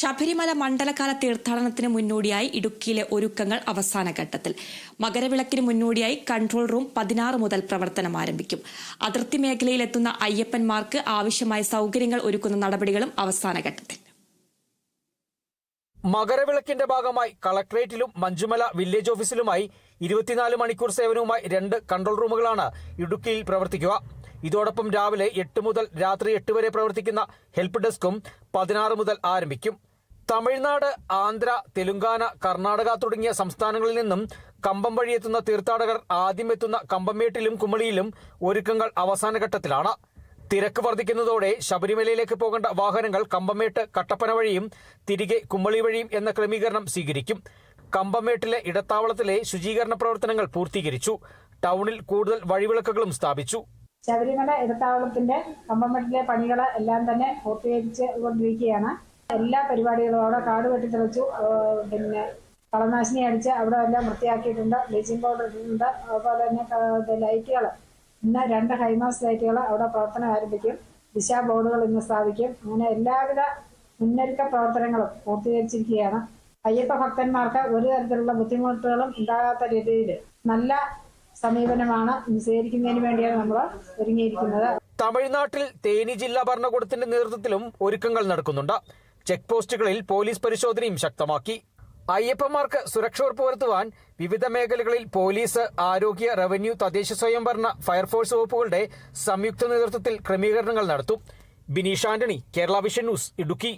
ശബരിമല മണ്ഡലകാല തീർത്ഥാടനത്തിന് മുന്നോടിയായി ഇടുക്കിയിലെ ഒരുക്കങ്ങൾ അവസാന ഘട്ടത്തിൽ. മകരവിളക്കിന് മുന്നോടിയായി കൺട്രോൾ റൂം പതിനാറ് മുതൽ പ്രവർത്തനം ആരംഭിക്കും. അതിർത്തി മേഖലയിലെത്തുന്ന അയ്യപ്പന്മാർക്ക് ആവശ്യമായ സൗകര്യങ്ങൾ ഒരുക്കുന്ന നടപടികളും അവസാന ഘട്ടത്തിൽ. മകരവിളക്കിന്റെ ഭാഗമായി കളക്ടറേറ്റിലും മഞ്ജുമല വില്ലേജ് ഓഫീസിലുമായി ഇരുപത്തിനാല് മണിക്കൂർ സേവനവുമായി രണ്ട് കൺട്രോൾ റൂമുകളാണ് ഇടുക്കിയിൽ പ്രവർത്തിക്കുക. ഇതോടൊപ്പം രാവിലെ എട്ട് മുതൽ രാത്രി എട്ട് വരെ പ്രവർത്തിക്കുന്ന ഹെൽപ്പ് ഡെസ്കും പതിനാറ് മുതൽ ആരംഭിക്കും. തമിഴ്നാട് ആന്ധ്ര തെലുങ്കാന കർണാടക തുടങ്ങിയ സംസ്ഥാനങ്ങളിൽ നിന്നും കമ്പം വഴിയെത്തുന്ന തീർത്ഥാടകർ ആദ്യം എത്തുന്ന കമ്പംമേട്ടിലും കുമളിയിലും ഒരുക്കങ്ങൾ അവസാനഘട്ടത്തിലാണ് തിരക്ക് വർദ്ധിക്കുന്നതോടെ ശബരിമലയിലേക്ക് പോകേണ്ട വാഹനങ്ങൾ കമ്പമേട്ട് കട്ടപ്പന വഴിയും തിരികെ കുമ്മളി വഴിയും എന്ന ക്രമീകരണം സ്വീകരിക്കും. കമ്പമേട്ടിലെ ഇടത്താവളത്തിലെ ശുചീകരണ പ്രവർത്തനങ്ങൾ പൂർത്തീകരിച്ചു. ടൗണിൽ കൂടുതൽ വഴിവിളക്കുകളും സ്ഥാപിച്ചു. ശബരിമല ഇടത്താവളത്തിന്റെ കമ്പമേട്ടിലെ പണികൾ എല്ലാം തന്നെ പൂർത്തീകരിച്ചു കൊണ്ടിരിക്കുകയാണ്. എല്ലാ പരിപാടികളും അവിടെ കാട് വെട്ടി തെളിച്ചു പിന്നെ കളനാശിനി അടിച്ച് അവിടെ എല്ലാം വൃത്തിയാക്കിയിട്ടുണ്ട്. ബ്ലീച്ചിങ് പൗഡർ ഇട്ടിട്ടുണ്ട്. അതുപോലെ തന്നെ ലൈറ്റുകൾ. ഇന്ന് രണ്ട് ഹൈമാസ് ലൈറ്റുകൾ അവിടെ പ്രവർത്തനം ആരംഭിക്കും. ദിശാ ബോർഡുകൾ ഇന്ന് സ്ഥാപിക്കും. അങ്ങനെ എല്ലാവിധ മുന്നൊരുക്ക പ്രവർത്തനങ്ങളും പൂർത്തീകരിച്ചിരിക്കുകയാണ്. അയ്യപ്പ ഭക്തന്മാർക്ക് ഒരു തരത്തിലുള്ള ബുദ്ധിമുട്ടുകളും ഉണ്ടാകാത്ത രീതിയിൽ നല്ല സമീപനമാണ് സ്വീകരിക്കുന്നതിന് വേണ്ടിയാണ് നമ്മൾ ഒരുങ്ങിയിരിക്കുന്നത്. തമിഴ്നാട്ടിൽ തേനി ജില്ലാ ഭരണകൂടത്തിന്റെ നേതൃത്വത്തിലും ഒരുക്കങ്ങൾ നടക്കുന്നുണ്ട്. ചെക്ക് പോസ്റ്റുകളിൽ പോലീസ് പരിശോധനയും ശക്തമാക്കി. അയ്യപ്പന്മാർക്ക് സുരക്ഷ ഉറപ്പുവരുത്തുവാൻ വിവിധ മേഖലകളിൽ പോലീസ് ആരോഗ്യ റവന്യൂ തദ്ദേശ സ്വയംഭരണ ഫയർഫോഴ്സ് വകുപ്പുകളുടെ സംയുക്ത നേതൃത്വത്തിൽ ക്രമീകരണങ്ങൾ നടത്തും. Bineesh Antony Kerala vision news Idukki.